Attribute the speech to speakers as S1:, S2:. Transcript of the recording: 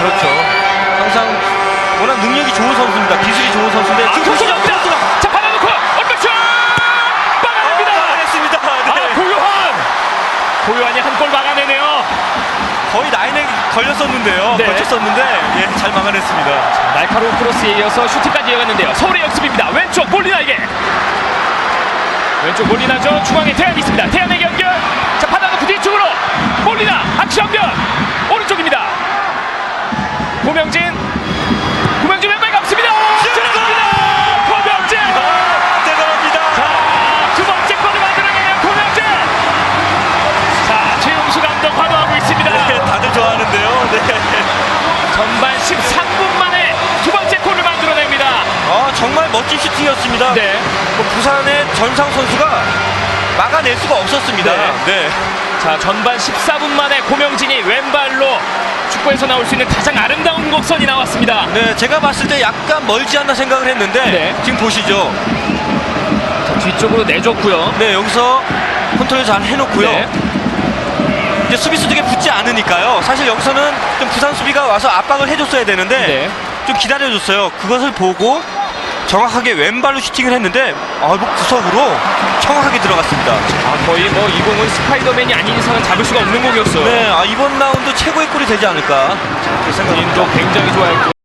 S1: 그렇죠. 항상 워낙 능력이 좋은 선수입니다. 기술이 좋은 선수인데
S2: 아,
S1: 지금.
S2: 교수입니다. 자, 받아놓고 얼마슛! 막아냅니다.
S1: 했습니다.
S2: 아, 고요한! 고요한이 한 골 막아내네요.
S1: 거의 라인에 걸렸었는데요.
S2: 네.
S1: 걸쳤었는데 예, 잘 막아냈습니다.
S2: 날카로운 크로스에 이어서 슈팅까지 이어갔는데요. 서울의 역습입니다. 왼쪽 몰리나에게. 왼쪽 몰리나죠. 중앙에 태양이 있습니다. 태양에게 연결. 자,
S1: 멋진 슈팅이었습니다.
S2: 네.
S1: 뭐 부산의 전상 선수가 막아낼 수가 없었습니다.
S2: 네.
S1: 네.
S2: 자 전반 14분 만에 고명진이 왼발로 축구에서 나올 수 있는 가장 아름다운 곡선이 나왔습니다.
S1: 네, 제가 봤을 때 약간 멀지 않나 생각을 했는데
S2: 네.
S1: 지금 보시죠.
S2: 자, 뒤쪽으로 내줬고요.
S1: 네, 여기서 컨트롤 잘 해놓고요.
S2: 네.
S1: 이제 수비수들에게 붙지 않으니까요. 사실 여기서는 좀 부산 수비가 와서 압박을 해줬어야 되는데
S2: 네.
S1: 좀 기다려줬어요. 그것을 보고 정확하게 왼발로 슈팅을 했는데 아, 뭐 구석으로 정확하게 들어갔습니다.
S2: 아, 거의 뭐 이 공은 스파이더맨이 아닌 이상은 잡을 수가 없는 공이었어요.
S1: 네, 아, 이번 라운드 최고의 골이 되지 않을까 그렇게 생각합니다.
S2: 본인도 굉장히 좋아했고.